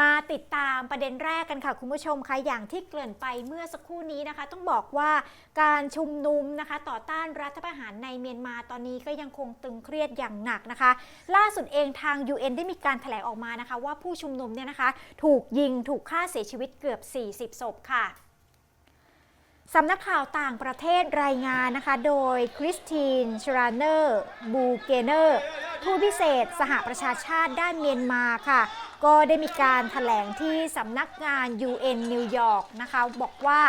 มาติดตามประเด็นแรกกันค่ะ คุณผู้ชมคะอย่างที่เกริ่นไปเมื่อสักครู่นี้นะคะ ต้องบอกว่าการชุมนุมนะคะ ต่อต้านรัฐประหารในเมียนมาตอนนี้ก็ยังคงตึงเครียดอย่างหนักนะคะ ล่าสุดเองทาง UN ได้มีการแถลงออกมานะคะ ว่าผู้ชุมนุมเนี่ยนะคะ ถูกยิงถูกฆ่าเสียชีวิตเกือบ 40ศพค่ะสำนักข่าวต่างประเทศรายงานนะคะ โดยคริสตินชราเนอร์ บูเกเนอร์ ผู้พิเศษ สหประชาชาติด้านเมียนมาค่ะ ก็ได้มีการถแถลงที่สำนักงาน UN นิวยอร์กนะคะบอกว่า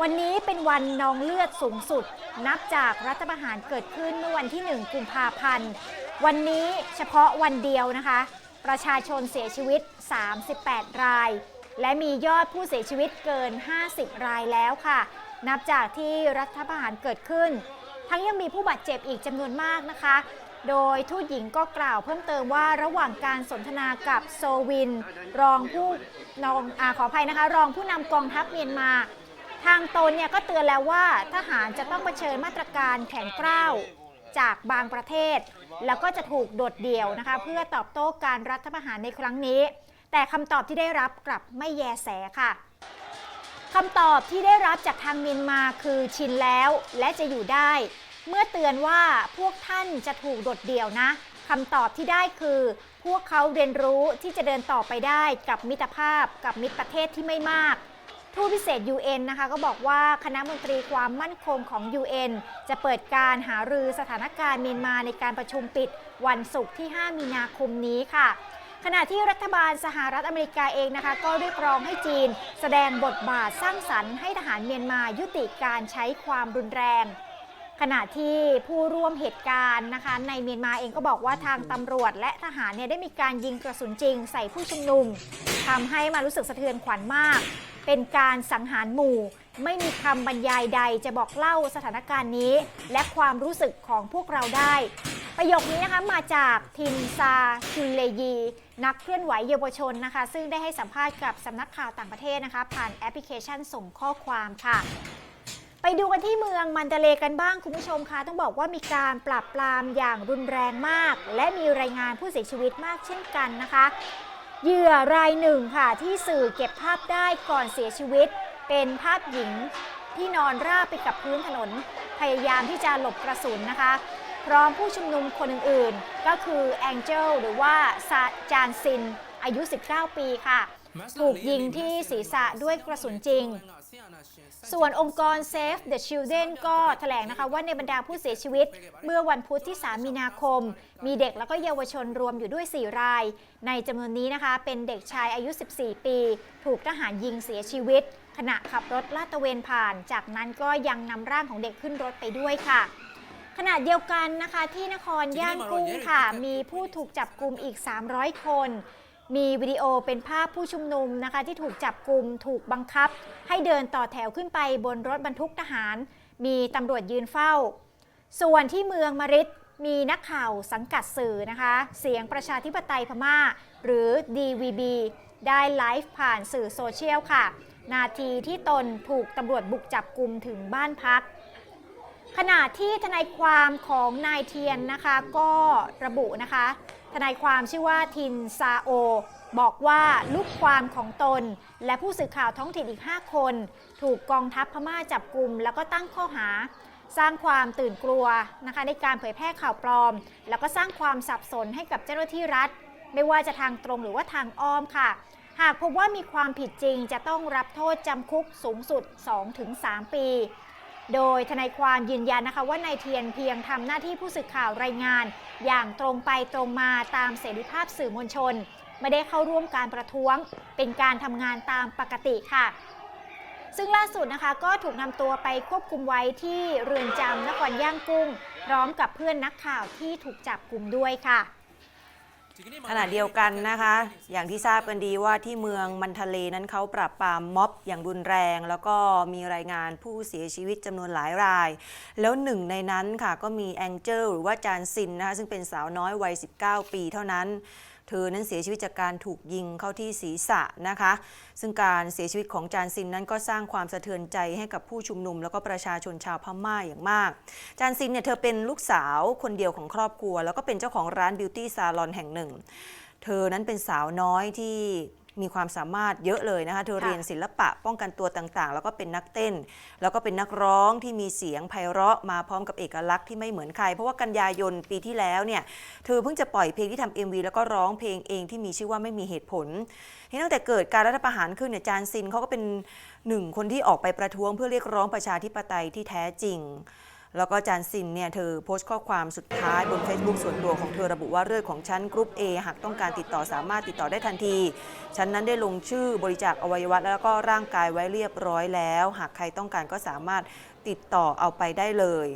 วันนี้เป็นวันนองเลือดสูงสุด นับจากรัฐประหารเกิดขึ้นเมื่อวันที่ 1 กุมภาพันธ์ วันนี้เฉพาะวันเดียวนะคะ ประชาชนเสียชีวิต 38 ราย และมียอดผู้เสียชีวิตเกิน 50 รายแล้วค่ะ นับจากที่รัฐประหารเกิดขึ้น ทั้งยังมีผู้บาดเจ็บอีกจำนวนมากนะคะ โดยทูตหญิงก็กล่าวเพิ่มเติมว่าระหว่างการสนทนากับโซวิน รองผู้นองอขออภัยนะคะ รองผู้นำกองทัพเมียนมา ทางตนเนี่ยก็เตือนแล้วว่าทหารจะต้องเผชิญมาตรการแข็งกร้าวจากบางประเทศ แล้วก็จะถูกโดดเดี่ยวนะคะ เพื่อตอบโต้การรัฐประหารในครั้งนี้ แต่คำตอบที่ได้รับกลับไม่แยแสค่ะคำตอบที่ได้รับจากทางเมียนมาคือชินแล้วและจะอยู่ได้ เมื่อเตือนว่าพวกท่านจะถูกโดดเดี่ยวนะคำตอบที่ได้คือ พวกเขาเรียนรู้ที่จะเดินต่อไปได้กับมิตรภาพกับมิตรประเทศที่ไม่มากทูตพิเศษ UN นะคะก็บอกว่าคณะมนตรีความมั่นคงของ UN จะเปิดการหารือสถานการณ์เมียนมาในการประชุมปิดวันศุกร์ที่ 5 มีนาคมนี้ค่ะ ขณะที่รัฐบาลสหรัฐอเมริกาเองนะคะ ก็เรียกร้องให้จีน แสดงบทบาทสร้างสรรค์ให้ทหารเมียนมายุติการใช้ความรุนแรง ขณะที่ผู้ร่วมเหตุการณ์นะคะ ในเมียนมาเองก็บอกว่าทางตำรวจและทหารเนี่ยได้มีการยิงกระสุนจริง ใส่ผู้ชุมนุมทำให้มารู้สึกสะเทือนขวัญมาก เป็นการสังหารหมู่ ไม่มีคำบรรยายใดจะบอกเล่าสถานการณ์นี้ และความรู้สึกของพวกเราได้ ประโยคนี้นะคะมาจากทินซาชุนเลยี นักเคลื่อนไหวเยาวชนนะคะ ซึ่งได้ให้สัมภาษณ์กับสำนักข่าวต่างประเทศนะคะ ผ่านแอปพลิเคชันส่งข้อความค่ะ ไปดูกันที่เมืองมันเดเลกันบ้างคุณผู้ชมคะต้องบอกว่ามีการปราบปรามอย่างรุนแรงมาก และมีรายงานผู้เสียชีวิตมากเช่นกันนะคะ เหยื่อรายหนึ่งค่ะที่สื่อเก็บภาพได้ก่อนเสียชีวิต เป็นภาพหญิงที่นอนราบไปกับพื้นถนน พยายามที่จะหลบกระสุนนะคะ พร้อมผู้ชุมนุมคนอื่นๆ ก็คือแองเจลหรือว่าซาจานซิน อายุ 19 ปีค่ะ ถูกยิงที่ศีรษะด้วยกระสุนจริง ส่วนองค์กร Save the Children ก็แถลงนะคะว่าในบรรดาผู้เสียชีวิต เมื่อวันพุธที่ 3 มีนาคม มีเด็กแล้วก็เยาวชนรวมอยู่ด้วย 4 ราย ในจำนวนนี้นะคะเป็นเด็กชายอายุ 14 ปี ถูกทหารยิงเสียชีวิต ขณะขับรถลาดตระเวนผ่าน จากนั้นก็ยังนำร่างของเด็กขึ้นรถไปด้วยค่ะขณะเดียวกันนะคะที่นครย่างกุ้งค่ะ มีผู้ถูกจับกลุ่มอีก 300 คน มีวิดีโอเป็นภาพผู้ชุมนุมนะคะ ที่ถูกจับกลุ่มถูกบังคับ ให้เดินต่อแถวขึ้นไปบนรถบรรทุกทหาร มีตำรวจยืนเฝ้า ส่วนที่เมืองมาริดมีนักข่าวสังกัดสื่อนะคะ เสียงประชาธิปไตยพม่า หรือ DVB ได้ไลฟ์ผ่านสื่อโซเชียลค่ะ นาทีที่ตนถูกตำรวจบุกจับกลุ่มถึงบ้านพัก ขณะที่ทนายความของนายเทียนนะคะก็ระบุนะคะ ทนายความชื่อว่าทินซาโอ บอกว่าลูกความของตน และผู้สื่อข่าวท้องถิ่นอีก 5 คน ถูกกองทัพพม่าจับกลุ่มแล้วก็ตั้งข้อหา สร้างความตื่นกลัวนะคะในการเผยแพร่ข่าวปลอม แล้วก็สร้างความสับสนให้กับเจ้าหน้าที่รัฐ ไม่ว่าจะทางตรงหรือว่าทางอ้อมค่ะ หากพบว่ามีความผิดจริงจะต้องรับโทษจำคุกสูงสุด 2-3 ปี โดยทนายความยืนยันนะคะว่านายเทียนเพียงทำหน้าที่ผู้สื่อข่าวรายงาน อย่างตรงไปตรงมาตามเสรีภาพสื่อมวลชน ไม่ได้เข้าร่วมการประท้วง เป็นการทำงานตามปกติค่ะ ซึ่งล่าสุดนะคะก็ถูกนำตัวไปควบคุมไว้ที่เรือนจำนครย่างกุ้ง พร้อมกับเพื่อนนักข่าวที่ถูกจับกลุ่มด้วยค่ะ ขณะเดียวกันนะคะ อย่างที่ทราบกันดีว่าที่เมืองมันทะเลนั้นเขาปราบปรามม็อบอย่างรุนแรง แล้วก็มีรายงานผู้เสียชีวิตจำนวนหลายราย แล้วหนึ่งในนั้นค่ะก็มีแองเจิลหรือว่าจานซินนะคะซึ่งเป็นสาวน้อยวัย 19 ปีเท่านั้น ธอนั้นเสียชีวิตจากการถูกยิงเข้าที่ศีรษะนะคะ ซึ่งการเสียชีวิตของจานซินนั้นก็สร้างความสะเทือนใจให้กับผู้ชุมนุม แล้วก็ประชาชนชาวพม่าอย่างมาก จานซินเนี่ยเธอเป็นลูกสาวคนเดียวของครอบครัว แล้วก็เป็นเจ้าของร้านบิวตี้ซาลอนแห่งหนึ่ง เธอนั้นเป็นสาวน้อยที่ มีความสามารถเยอะเลยนะคะ เธอค่ะเรียนศิลปะป้องกันตัวต่างๆ แล้วก็เป็นนักเต้น แล้วก็เป็นนักร้องที่มีเสียงไพเราะมาพร้อมกับเอกลักษณ์ที่ไม่เหมือนใคร เพราะว่ากันยายนปีที่แล้วเนี่ย เธอเพิ่งจะปล่อยเพลงที่ทำ MV แล้วก็ร้องเพลงเองที่มีชื่อว่าไม่มีเหตุผล ที่ตั้งแต่เกิดการรัฐประหารขึ้นเนี่ยจานซินเขาก็เป็นหนึ่งคนที่ออกไปประท้วงเพื่อเรียกร้องประชาธิปไตยที่แท้จริง แล้วก็จานซินเนี่ยเธอโพสต์ข้อความสุดท้ายบน Facebook ส่วนตัวของเธอระบุว่าเลือดของฉันกรุ๊ป A หากต้องการติดต่อสามารถติดต่อได้ทันที ฉันนั้นได้ลงชื่อบริจาคอวัยวะแล้วก็ร่างกายไว้เรียบร้อยแล้ว หากใครต้องการก็สามารถติดต่อเอาไปได้เลย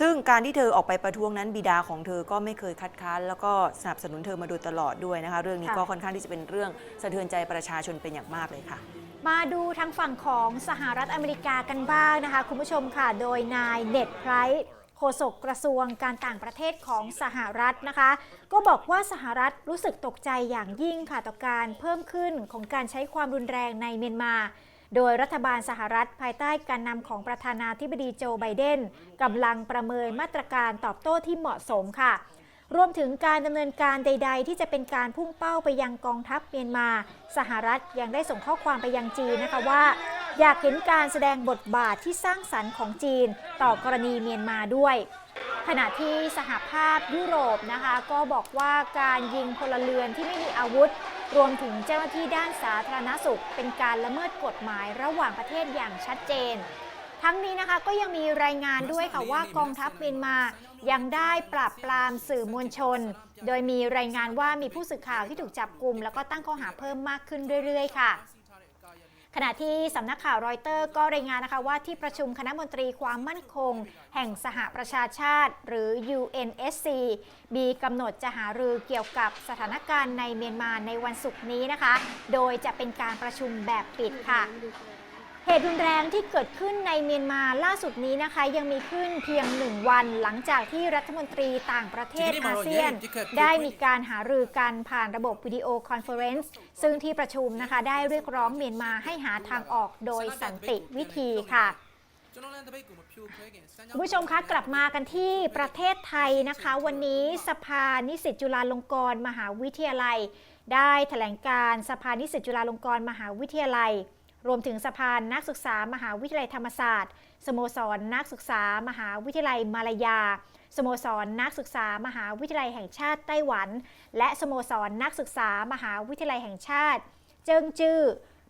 ซึ่งการที่เธอออกไปประท้วงนั้นบิดาของเธอก็ไม่เคยคัดค้านแล้วก็สนับสนุนเธอมาโดยตลอดด้วยนะคะ เรื่องนี้ก็ค่อนข้างที่จะเป็นเรื่องสะเทือนใจประชาชนเป็นอย่างมากเลยค่ะ มาดูทางฝั่งของสหรัฐอเมริกากันบ้างนะคะ คุณผู้ชมค่ะ โดยนายเน็ตไพรท์โฆษกกระทรวงการต่างประเทศของสหรัฐนะคะ ก็บอกว่าสหรัฐรู้สึกตกใจอย่างยิ่งค่ะต่อการเพิ่มขึ้นของการใช้ความรุนแรงในเมียนมา โดยรัฐบาลสหรัฐภายใต้การนำของประธานาธิบดีโจไบเดนกำลังประเมินมาตรการตอบโต้ที่เหมาะสมค่ะ รวมถึงการดำเนินการใด ๆ ที่จะเป็นการพุ่งเป้าไปยังกองทัพเมียนมา สหรัฐยังได้ส่งข้อความไปยังจีนนะคะว่า อยากเห็นการแสดงบทบาทที่สร้างสรรค์ของจีน ต่อกรณีเมียนมาด้วย ขณะที่สหภาพยุโรปนะคะก็บอกว่าการยิงพลเรือนที่ไม่มีอาวุธ รวมถึงเจ้าหน้าที่ด้านสาธารณสุข เป็นการละเมิดกฎหมายระหว่างประเทศอย่างชัดเจนทั้งนี้นะคะก็ยังมีรายงานด้วยค่ะว่ากองทัพเมียนมา ยังได้ปราบปรามสื่อมวลชน โดยมีรายงานว่ามีผู้สื่อข่าวที่ถูกจับกลุ่มแล้วก็ตั้งข้อหาเพิ่มมากขึ้นเรื่อย ๆ ค่ะขณะที่สำนักข่าวรอยเตอร์ก็รายงานนะคะว่าที่ประชุมคณะมนตรีความมั่นคง แห่งสหประชาชาติ หรือ UNSC มีกำหนดจะหารือเกี่ยวกับสถานการณ์ในเมียนมาในวันศุกร์นี้นะคะ โดยจะเป็นการประชุมแบบปิดค่ะ เหตุรุนแรงที่เกิดขึ้นในเมียนมาล่าสุดนี้นะคะ ยังมีขึ้นเพียงหนึ่งวันหลังจากที่รัฐมนตรีต่างประเทศอาเซียน ได้มีการหารือกันผ่านระบบวิดีโอคอนเฟอเรนซ์ซึ่งที่ประชุมนะคะได้เรียกร้องเมียนมาให้หาทางออกโดยสันติวิธีค่ะคุณผู้ชมคะกลับมากันที่ประเทศไทยนะคะ วันนี้สภานิสิตจุฬาลงกรณ์มหาวิทยาลัย ได้แถลงการสภานิสิตจุฬาลงกรณ์มหาวิทยาลัย รวมถึงสภานนักศึกษามหาวิทยาลัยธรรมศาสตร์ สโมสรนนักศึกษามหาวิทยาลัยมาลายา สโมสรนนักศึกษามหาวิทยาลัยแห่งชาติไต้หวัน และสโมสรนักศึกษามหาวิทยาลัยแห่งชาติ เจิงจื้อ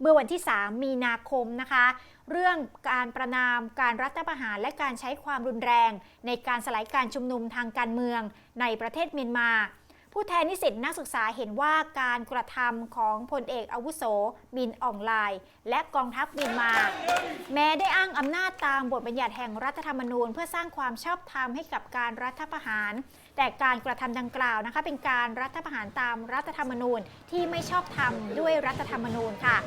เมื่อวันที่ 3 มีนาคมนะคะ เรื่องการประนามการรัฐประหารและการใช้ความรุนแรง ในการสลายการชุมนุมทางการเมืองในประเทศเมียนมา ผู้แทนนิสิตนักศึกษาเห็นว่าการกระทำของพลเอกอาวุโส บินออนไลน์ และกองทัพบินมา แม้ได้อ้างอำนาจตามบทบัญญัติแห่งรัฐธรรมนูญ เพื่อสร้างความชอบธรรมให้กับการรัฐประหาร แต่การกระทำดังกล่าวนะคะเป็นการรัฐประหารตามรัฐธรรมนูญที่ไม่ชอบธรรมด้วยรัฐธรรมนูญค่ะ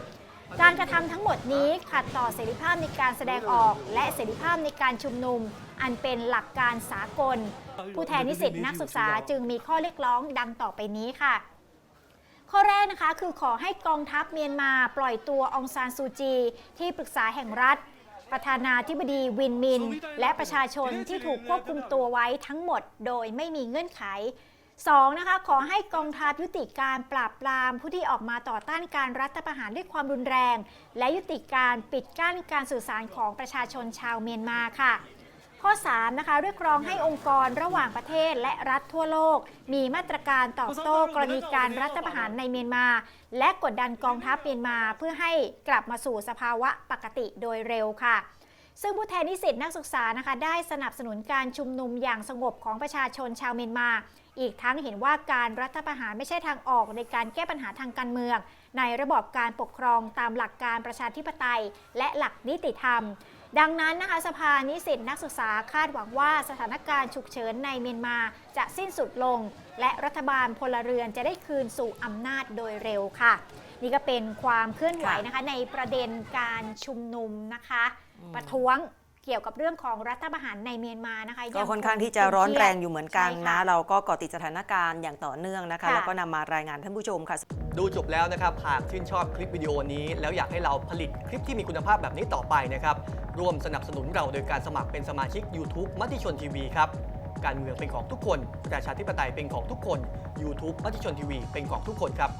การกระทำทั้งหมดนี้ขัดต่อเสรีภาพในการแสดงออก และเสรีภาพในการชุมนุม อันเป็นหลักการสากล ผู้แทนนิสิตนักศึกษาจึงมีข้อเรียกร้องดังต่อไปนี้ค่ะข้อแรกนะคะคือขอให้กองทัพเมียนมาปล่อยตัวองซานซูจี ที่ปรึกษาแห่งรัฐ ประธานาธิบดีวินมิน และประชาชนที่ถูกควบคุมตัวไว้ทั้งหมดโดยไม่มีเงื่อนไข 2. นะคะขอให้กองทัพยุติการปราบปรามผู้ที่ออกมาต่อต้านการรัฐประหารด้วยความรุนแรง และยุติการปิดกั้นการสื่อสารของประชาชนชาวเมียนมาค่ะข้อ3นะคะเรียกร้องให้องค์กรระหว่างประเทศและรัฐทั่วโลก มีมาตรการตอบโต้กรณีการรัฐประหารในเมียนมา และกดดันกองทัพเมียนมาเพื่อให้กลับมาสู่สภาวะปกติโดยเร็วค่ะ ซึ่งผู้แทนนิสิตนักศึกษานะคะได้สนับสนุนการชุมนุมอย่างสงบของประชาชนชาวเมียนมา อีกทั้งเห็นว่าการรัฐประหารไม่ใช่ทางออกในการแก้ปัญหาทางการเมือง ในระบอบการปกครองตามหลักการประชาธิปไตย และหลักนิติธรรม ดังนั้นนะคะสภานิสิตนักศึกษาคาดหวังว่าสถานการณ์ฉุกเฉินในเมียนมาจะสิ้นสุดลง และรัฐบาลพลเรือนจะได้คืนสู่อำนาจโดยเร็วค่ะ นี่ก็เป็นความเคลื่อนไหวนะคะ ในประเด็นการชุมนุมนะคะ ประท้วงเกี่ยวกับเรื่องของรัฐประหารในเมียนมานะคะก็ยังค่อนข้างที่จะร้อนแรงอยู่เหมือนกันใช่นะค่ะเราก็เกาะติดสถานการณ์อย่างต่อเนื่องนะคะค่ะแล้วก็นำมารายงานท่านผู้ชมค่ะ ดูจบแล้วนะครับหากชื่นชอบคลิปวิดีโอนี้ แล้วอยากให้เราผลิตคลิปที่มีคุณภาพแบบนี้ต่อไปนะครับร่วมสนับสนุนเราโดยการสมัครเป็นสมาชิก YouTube มติชนทีวีครับการเมืองเป็นของทุกคนประชาธิปไตยเป็นของทุกคน YouTube มติชนทีวีเป็นของทุกคนครับ